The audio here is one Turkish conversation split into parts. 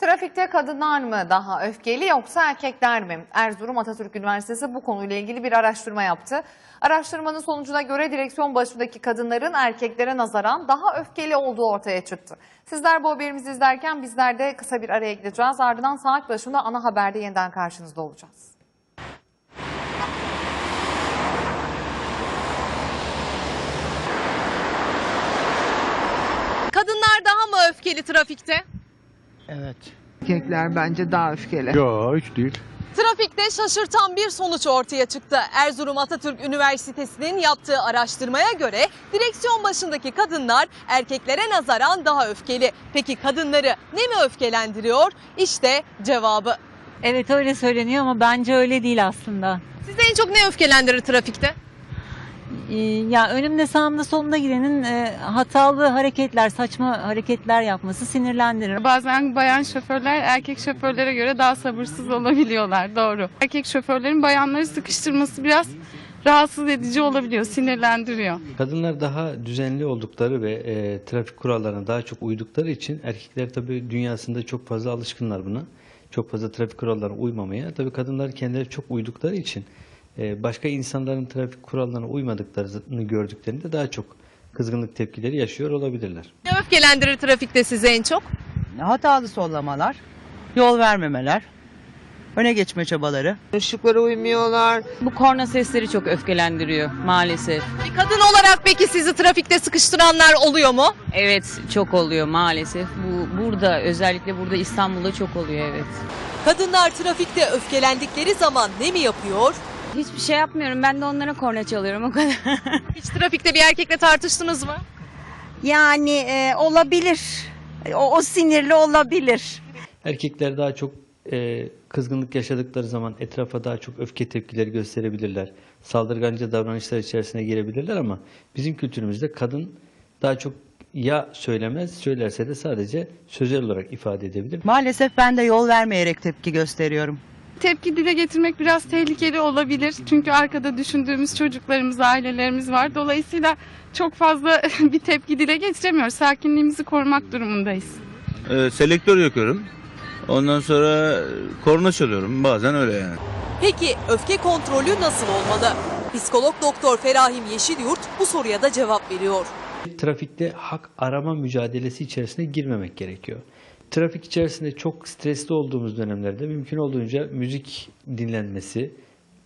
Trafikte kadınlar mı daha öfkeli yoksa erkekler mi? Erzurum Atatürk Üniversitesi bu konuyla ilgili bir araştırma yaptı. Araştırmanın sonucuna göre direksiyon başındaki kadınların erkeklere nazaran daha öfkeli olduğu ortaya çıktı. Sizler bu haberimizi izlerken bizler de kısa bir araya gideceğiz. Ardından saat başında ana haberde yeniden karşınızda olacağız. Kadınlar daha mı öfkeli trafikte? Evet. Erkekler bence daha öfkeli. Yok hiç değil. Trafikte şaşırtan bir sonuç ortaya çıktı. Erzurum Atatürk Üniversitesi'nin yaptığı araştırmaya göre direksiyon başındaki kadınlar erkeklere nazaran daha öfkeli. Peki kadınları ne mi öfkelendiriyor? İşte cevabı. Evet öyle söyleniyor ama bence öyle değil aslında. Sizi en çok ne öfkelendirir trafikte? Ee, Ya önümde sağımda solumda gidenin e, hatalı hareketler, saçma hareketler yapması sinirlendirir. Bazen bayan şoförler erkek şoförlere göre daha sabırsız olabiliyorlar. Doğru. Erkek şoförlerin bayanları sıkıştırması biraz rahatsız edici olabiliyor, sinirlendiriyor. Kadınlar daha düzenli oldukları ve e, trafik kurallarına daha çok uydukları için erkekler tabii dünyasında çok fazla alışkınlar buna. Çok fazla trafik kurallarına uymamaya. Tabii kadınlar kendileri çok uydukları için başka insanların trafik kurallarına uymadıklarını gördüklerinde daha çok kızgınlık tepkileri yaşıyor olabilirler. Ne öfkelendirir trafikte sizi en çok? Hatalı sollamalar, yol vermemeler, öne geçme çabaları. Işıklara uymuyorlar. Bu korna sesleri çok öfkelendiriyor maalesef. Bir kadın olarak peki sizi trafikte sıkıştıranlar oluyor mu? Evet çok oluyor maalesef. Bu burada özellikle burada İstanbul'da çok oluyor evet. Kadınlar trafikte öfkelendikleri zaman ne mi yapıyor? Hiçbir şey yapmıyorum. Ben de onlara korna çalıyorum o kadar. Hiç trafikte bir erkekle tartıştınız mı? Yani e, olabilir. O, o sinirli olabilir. Erkekler daha çok e, kızgınlık yaşadıkları zaman etrafa daha çok öfke tepkileri gösterebilirler. Saldırganca davranışlar içerisine girebilirler ama bizim kültürümüzde kadın daha çok ya söylemez, söylerse de sadece sözel olarak ifade edebilir. Maalesef ben de yol vermeyerek tepki gösteriyorum. Tepki dile getirmek biraz tehlikeli olabilir. Çünkü arkada düşündüğümüz çocuklarımız, ailelerimiz var. Dolayısıyla çok fazla bir tepki dile getiremiyoruz. Sakinliğimizi korumak durumundayız. Ee, selektör yakıyorum. Ondan sonra korna çalıyorum. Bazen öyle yani. Peki öfke kontrolü nasıl olmalı? Psikolog doktor Ferahim Yeşilyurt bu soruya da cevap veriyor. Trafikte hak arama mücadelesi içerisine girmemek gerekiyor. Trafik içerisinde çok stresli olduğumuz dönemlerde mümkün olduğunca müzik dinlenmesi,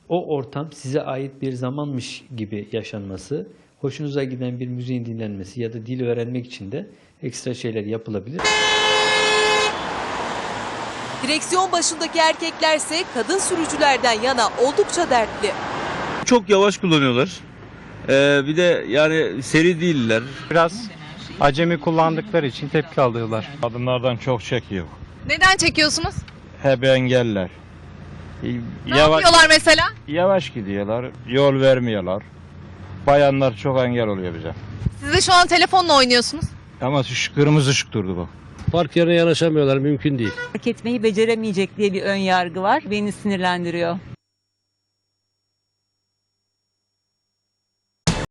o ortam size ait bir zamanmış gibi yaşanması, hoşunuza giden bir müziğin dinlenmesi ya da dil öğrenmek için de ekstra şeyler yapılabilir. Direksiyon başındaki erkeklerse kadın sürücülerden yana oldukça dertli. Çok yavaş kullanıyorlar. Ee, bir de yani seri değiller. Biraz acemi kullandıkları için tepki alıyorlar. Kadınlardan çok çekiyor. Neden çekiyorsunuz? Hep engeller. Ne yapıyorlar mesela? yavaş gidiyorlar, yol vermiyorlar. Bayanlar çok engel oluyor bize. Siz de şu an telefonla oynuyorsunuz. Ama şu kırmızı ışık durdu bu. Park yerine yanaşamıyorlar. Mümkün değil. Fark etmeyi beceremeyecek diye bir ön yargı var. Beni sinirlendiriyor.